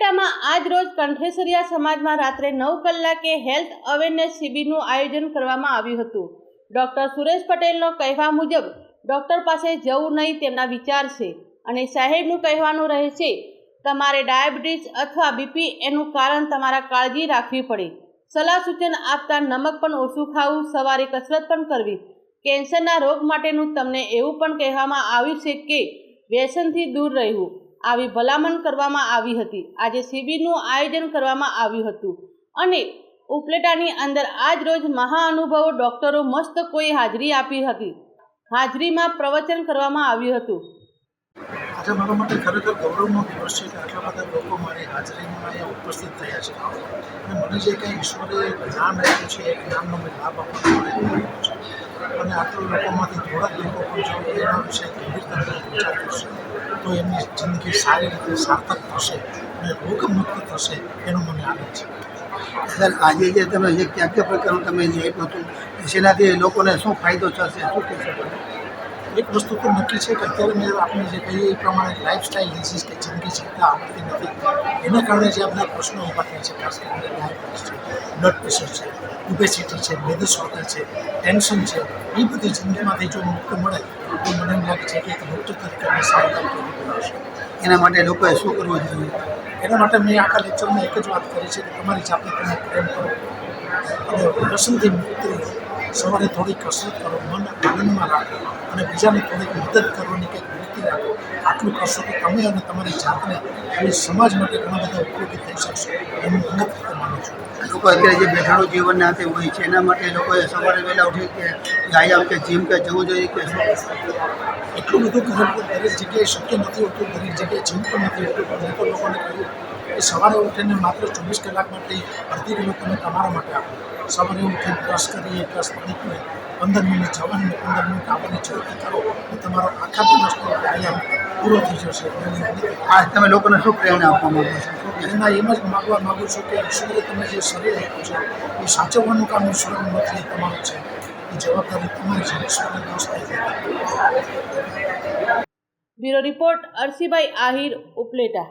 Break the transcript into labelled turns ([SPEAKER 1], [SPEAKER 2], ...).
[SPEAKER 1] કંઠેસરિયા સમાજમાં રાત્રે નવ કલાકે હેલ્થ અવેરનેસ શિબિરનું આયોજન કરવામાં આવ્યું હતું. ડૉક્ટર સુરેશ પટેલનો કહેવા મુજબ, ડૉક્ટર પાસે જવું નહીં તેમના વિચાર છે અને સાહેબનું કહેવાનું રહે છે, તમારે ડાયાબિટીસ અથવા બીપી એનું કારણ તમારા કાળજી રાખવી પડે. સલાહ સૂચન આપતા નમક પણ ઓછું ખાવું, સવારે કસરત પણ કરવી. કેન્સરના રોગ માટેનું તમને એવું પણ કહેવામાં આવ્યું છે કે વ્યસનથી દૂર રહેવું. આવી ભલામણ કરવામાં આવી હતી. આજે શિબિરનું આયોજન કરવામાં આવ્યું હતું. અને ઉપલેટાની અંદર આજ રોજ મહાઅનુભવો ડૉક્ટરો મસ્ત કોઈ હાજરી આપી હતી. હાજરીમાં પ્રવચન કરવામાં આવ્યું હતું.
[SPEAKER 2] આજે મારા માટે ખરેખર ગૌરવનો દિવસ છે કે આટલા બધા લોકો મારી હાજરીમાં અહીંયા ઉપસ્થિત થયા છે. અને મને જે કંઈ ઈશ્વરે જ્ઞાન આપ્યું છે એ જ્ઞાનનો મેં લાભ આપવાનો પ્રયત્ન કર્યો છે. અને આટલા લોકોમાંથી થોડાક લોકો પણ જો એના વિશે ગંભીરતાથી વિચાર કરશે તો એમની જિંદગી સારી રીતે સાર્થક થશે અને રોગમુક્ત થશે એનો મને આનંદ છે.
[SPEAKER 3] સર આજે જે તમે જે ક્યાં ક્યાં પ્રકારનું તમે જે આપ્યું હતું જેનાથી લોકોને શું ફાયદો થશે શું કહી શકો?
[SPEAKER 2] એક વસ્તુ તો નક્કી છે કે અત્યારે મેં આપણે જે કહીએ એ પ્રમાણે લાઇફસ્ટાઇલ ડિસીઝ કે જિંદગી જીવતા આવડતી નથી. એના કારણે જે આપણા પ્રશ્નો ઊભા થયા છે ખાસ કરીને ડાયાબિટીસ છે બ્લડ પ્રેશર છે ઓબેસિટી છે મેદસ્વતા છે ટેન્શન છે એ બધી જિંદગીમાંથી જો મુક્ત મળે તો મને એમ લાગે છે કે એક મુક્ત તરીકે સારું
[SPEAKER 3] એના માટે લોકોએ શું કરવું જોઈએ?
[SPEAKER 2] એના માટે મેં આખા લેક્ચરમાં એક જ વાત કરી છે કે તમારી જાતે તમે પ્રેમ કરો. અને વ્યસનથી મુક્ત રહો. સવારે થોડી કસરત કરો મન આનંદમાં રાખો અને બીજાને થોડીક મદદ કરવાની કંઈક વૃત્તિ રાખો. આટલું કરશો તો તમે અને તમારી જાતને અને સમાજ માટે ઘણા બધા ઉપયોગી થઈ શકશો એનું અંગત માનું છું.
[SPEAKER 3] લોકો અત્યારે જે બેઠાડું જીવન નાતે હોય છે એના માટે લોકોએ સવારે વહેલા ઉઠી કે વ્યાયામ કે જીમ કે જવું જોઈએ કે
[SPEAKER 2] એટલું બધું કરવું દરેક જગ્યાએ શક્ય નથી હોતું દરેક જગ્યાએ જીમ પણ નથી હોતું. પણ મેં લોકોને કહ્યું કે સવારે ઉઠીને માત્ર ચોવીસ કલાક માટે અડધી કિલો તમે તમારા માટે આપો. સવારે ઉઠીને બ્રશ કરીએ બ્રશ પાણી પંદર મિનિટ જવાની પંદર મિનિટ આવવાની જરૂર કરો તમારો આખા દિવસનો વ્યાયામ પૂરો થઈ જશે.
[SPEAKER 3] આ તમે લોકોને શું પ્રેરણા આપવા માગો છો?
[SPEAKER 2] એના એમ જ માગવા માગું છું કે ઈશ્વરે તમે જે શરીર આપ્યું છે એ સાચવવાનું કામ ઈશ્વરનું નથી એ તમારું છે. એ જવાબદારી તમારી છે ઈશ્વરને દોષ થઈ જાય
[SPEAKER 1] બ્યુરો રિપોર્ટ અરસીભાઈ આહિર ઉપલેટા.